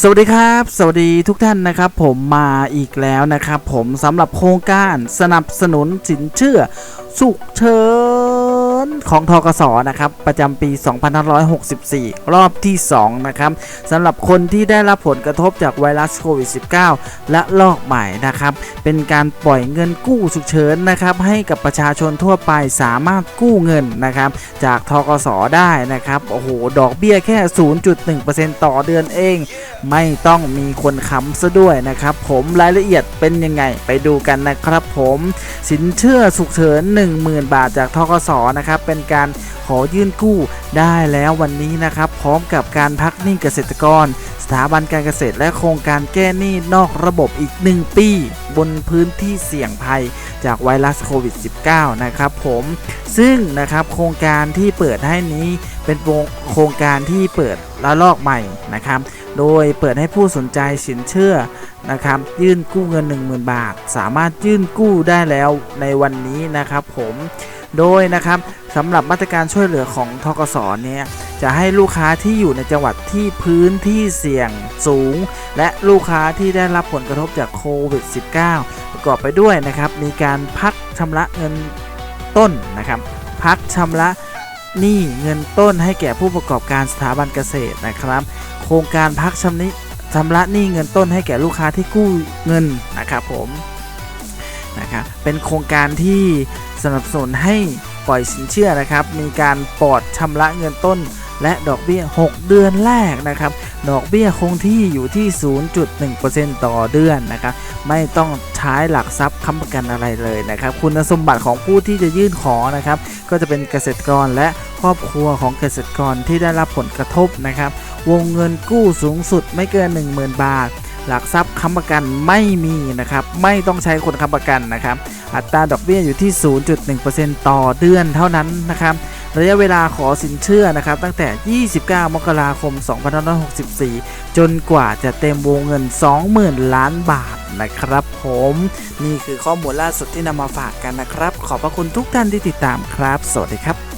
สวัสดีครับ สวัสดีทุกท่านนะครับ ผมมาอีกแล้วนะครับ ผมสำหรับโครงการสนับสนุนสินเชื่อสุขเชิญ ของทกสนะครับประจำปี 2564 รอบที่ 2 นะครับสำหรับคนที่ได้รับผลกระทบจากไวรัสโควิด -19 และลอกใหม่นะครับเป็นการปล่อยเงินกู้ฉุกเฉินนะครับให้กับประชาชนทั่วไปสามารถกู้เงินนะครับจากทกสได้นะครับโอ้โหดอกเบี้ยแค่ 0.1%ต่อเดือนเอง ไม่ต้องมีคนค้ำซะด้วยนะครับผมรายละเอียดเป็นยังไงไปดูกันนะครับผมสินเชื่อฉุกเฉิน 10,000 บาทจากทกสนะครับเป็นการขอยื่นกู้ได้แล้ววันนี้นะครับ พร้อมกับการพักหนี้เกษตรกร สถาบันการเกษตรและโครงการแก้หนี้นอกระบบอีก 1 ปี บนพื้นที่เสี่ยงภัยจากไวรัสโควิด -19 นะครับผมซึ่งนะครับโครงการที่เปิดให้นี้เป็นโครงการที่เปิดละลอกใหม่นะครับ โดยเปิดให้ผู้สนใจสินเชื่อนะครับ ยื่นกู้เงิน 10,000 บาท สามารถยื่นกู้ได้แล้วในวันนี้นะครับผม โดยนะครับสำหรับมาตรการช่วยเหลือของทกสเนี่ยจะให้ลูกค้าที่อยู่ในจังหวัดที่พื้นที่เสี่ยงสูง และลูกค้าที่ได้รับผลกระทบจากโควิด -19 ประกอบไปด้วยนะครับ มีการพักชำระเงินต้นนะครับ พักชำระหนี้เงินต้นให้แก่ผู้ประกอบการสถาบันเกษตรนะครับ โครงการพักชำนิชำระหนี้เงินต้นให้แก่ลูกค้าที่กู้เงินนะครับผม นะครับเป็นโครงการที่สนับสนุนให้ปล่อยสินเชื่อนะครับ มีการปลอดชำระเงินต้น และดอกเบี้ย 6 เดือนแรกนะครับ ดอกเบี้ยคงที่อยู่ที่ 0.1%ต่อเดือนนะครับ ไม่ต้องใช้หลักทรัพย์ค้ำประกันอะไรเลยนะครับ คุณสมบัติของผู้ที่จะยื่นขอนะครับ ก็จะเป็นเกษตรกรและครอบครัวของเกษตรกรที่ได้รับผลกระทบนะครับ วงเงินกู้สูงสุดไม่เกิน 10,000 บาท หลักทรัพย์ค้ำประกันไม่มีนะครับ ไม่ต้องใช้คนค้ำประกันนะครับ อัตราดอกเบี้ยอยู่ที่ 0.1%ต่อเดือนเท่านั้นนะครับระยะเวลาขอสินเชื่อนะครับ ตั้งแต่ 29 มกราคม 2564 จนกว่าจะเต็มวงเงิน 20,000 ล้านบาทนะครับผม นี่คือข้อมูลล่าสุดที่นำมาฝากกันนะครับ ขอบพระคุณทุกท่านที่ติดตามครับ สวัสดีครับ